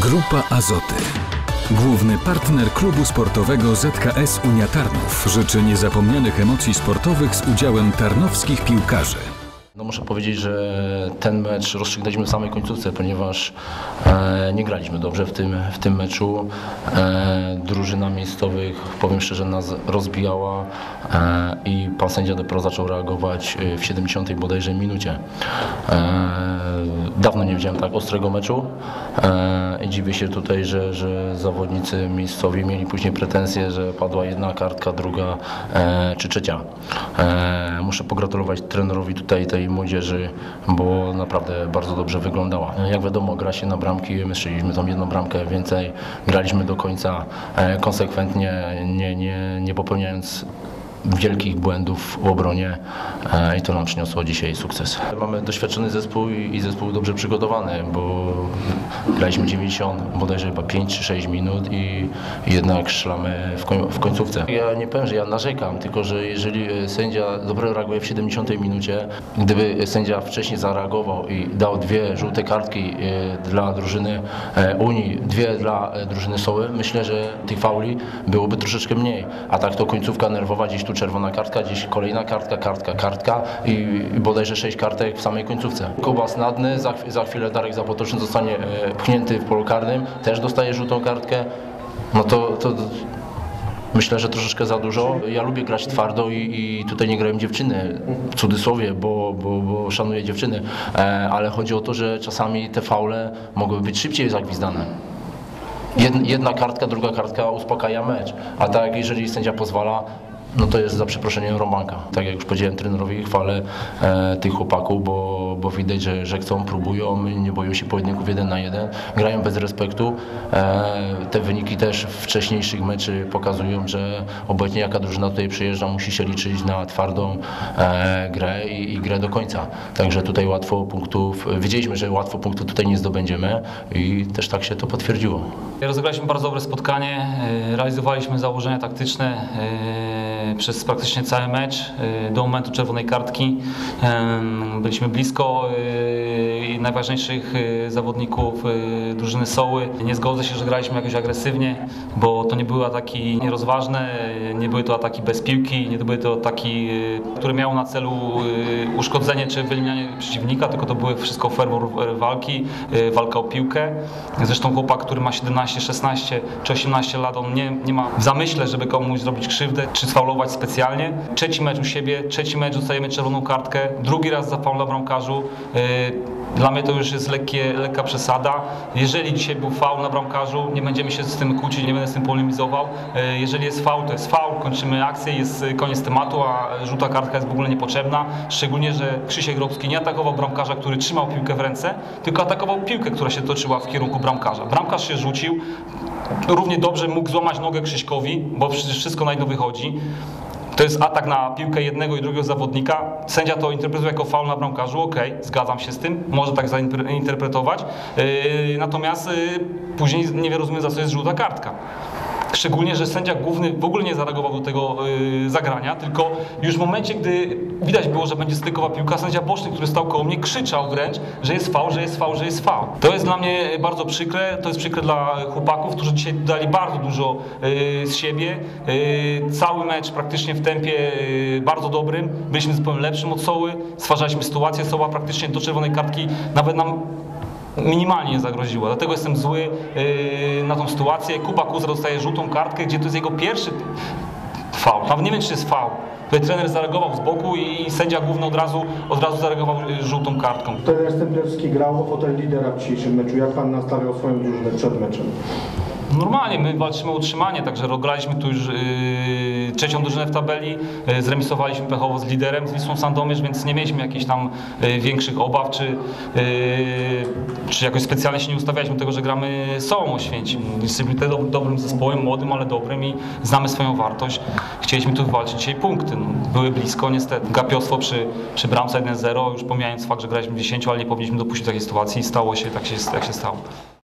Grupa Azoty. Główny partner klubu sportowego ZKS Unia Tarnów życzy niezapomnianych emocji sportowych z udziałem tarnowskich piłkarzy. No muszę powiedzieć, że ten mecz rozstrzygnęliśmy w samej końcówce, ponieważ e, nie graliśmy dobrze w tym, w tym meczu. E, drużyna miejscowych, powiem szczerze, nas rozbijała e, i pan sędzia dopiero zaczął reagować e, w 70 bodajże minucie. E, dawno nie widziałem tak ostrego meczu e, i dziwię się tutaj, że, że zawodnicy miejscowi mieli później pretensje, że padła jedna kartka, druga czy trzecia. Muszę pogratulować trenerowi tutaj tej młodzieży, bo naprawdę bardzo dobrze wyglądała. Jak wiadomo, gra się na bramki, my strzeliśmy tą jedną bramkę więcej, graliśmy do końca e, konsekwentnie, nie, nie, nie popełniając wielkich błędów w obronie e, i to nam przyniosło dzisiaj sukces. Mamy doświadczony zespół i zespół dobrze przygotowany, bo graliśmy 90, bodajże chyba 5 czy 6 minut i jednak strzelamy w, koń, w końcówce. Ja nie powiem, że ja narzekam, tylko że jeżeli sędzia dobrze reaguje w 70 minucie, gdyby sędzia wcześniej zareagował i dał dwie żółte kartki e, dla drużyny e, Unii, dwie dla drużyny Soły, myślę, że tych fauli byłoby troszeczkę mniej. A tak to końcówka nerwowa, gdzieś tu czerwona kartka, gdzieś kolejna kartka, kartka, kartka i, bodajże sześć kartek w samej końcówce. Kuba Snadny, za, za chwilę Darek Zapotoczny zostanie e, pchnięty w polu karnym, też dostaje żółtą kartkę. No to, to Myślę, że troszeczkę za dużo. Ja lubię grać twardo i, i tutaj nie grają dziewczyny, w cudzysłowie, bo, bo, bo szanuję dziewczyny, e, ale chodzi o to, że czasami te faule mogłyby być szybciej zagwizdane. Jed- Jedna kartka, druga kartka uspokaja mecz, a tak jeżeli sędzia pozwala, no to jest za przeproszeniem romanka. Tak jak już powiedziałem trenerowi, chwalę e, tych chłopaków, bo, bo widać, że, że chcą, próbują, nie boją się pojedynków jeden na jeden, grają bez respektu. E, te wyniki też wcześniejszych meczy pokazują, że obecnie jaka drużyna tutaj przyjeżdża, musi się liczyć na twardą e, grę i, i grę do końca. Także tutaj łatwo punktów, wiedzieliśmy, że łatwo punktów tutaj nie zdobędziemy i też tak się to potwierdziło. Rozegraliśmy bardzo dobre spotkanie, e, realizowaliśmy założenia taktyczne e, przez praktycznie cały mecz e, do momentu czerwonej kartki. E, Byliśmy blisko e, najważniejszych e, zawodników e, drużyny Soły. Nie zgodzę się, że graliśmy jakoś agresywnie, bo to nie były ataki nierozważne, e, nie były to ataki bez piłki, nie były to ataki, e, które miały na celu e, uszkodzenie czy wyeliminowanie przeciwnika, tylko to były wszystko ferwor e, walki, e, walka o piłkę. Zresztą chłopak, który ma 17, 16 czy 18 lat, on nie, nie ma w zamyśle, żeby komuś zrobić krzywdę czy sfaulować specjalnie. Trzeci mecz u siebie, trzeci mecz dostajemy czerwoną kartkę, drugi raz za faul na bramkarzu. E, Dla mnie to już jest lekkie, lekka przesada. Jeżeli dzisiaj był faul na bramkarzu, nie będziemy się z tym kłócić, nie będę z tym polemizował. E, Jeżeli jest faul, to jest faul, kończymy akcję, jest koniec tematu, a żółta kartka jest w ogóle niepotrzebna. Szczególnie, że Krzysiek Grobski nie atakował bramkarza, który trzymał piłkę w ręce, tylko atakował piłkę, która się toczyła w kierunku bramkarza. Bramkarz się rzucił, równie dobrze mógł złamać nogę Krzyśkowi, bo przecież wszystko na niego wychodzi. To jest atak na piłkę jednego i drugiego zawodnika. Sędzia to interpretuje jako faul na bramkarzu, okej, zgadzam się z tym, może tak zainterpretować. Yy, natomiast yy, później nie rozumiem, za co jest żółta kartka. Szczególnie, że sędzia główny w ogóle nie zareagował do tego yy, zagrania, tylko już w momencie, gdy widać było, że będzie stykowa piłka, sędzia boczny, który stał koło mnie, krzyczał wręcz, że jest faul, że jest faul, że jest faul. To jest dla mnie bardzo przykre, to jest przykre dla chłopaków, którzy dzisiaj dali bardzo dużo yy, z siebie. Yy, cały mecz praktycznie w tempie bardzo dobrym, byliśmy zespołem lepszym od Soły, stwarzaliśmy sytuację, Soła praktycznie do czerwonej kartki nawet nam minimalnie nie zagroziła. Dlatego jestem zły yy, na tą sytuację. Kuba Kuzra dostaje żółtą kartkę, gdzie to jest jego pierwszy faul. Nawet nie wiem, czy jest faul. Tutaj trener zareagował z boku i sędzia główny od razu, od razu zareagował y, żółtą kartką. Trener Stemplewski grał o fotel lidera w dzisiejszym meczu. Jak pan nastawiał swoją drużynę przed meczem? Normalnie, my walczymy o utrzymanie, także graliśmy tu już yy, trzecią drużynę w tabeli, yy, zremisowaliśmy pechowo z liderem, z Wisłą Sandomierz, więc nie mieliśmy jakichś tam yy, większych obaw, czy, yy, czy jakoś specjalnie się nie ustawialiśmy do tego, że gramy Sołą Oświęcim. Jesteśmy dob- dobrym zespołem, młodym, ale dobrym i znamy swoją wartość. Chcieliśmy tu wywalczyć dzisiaj punkty. No, były blisko niestety. Gapiostwo przy, przy bramce 1-0, już pomijając fakt, że graliśmy w 10, ale nie powinniśmy dopuścić takiej sytuacji i stało się tak się, jak się stało.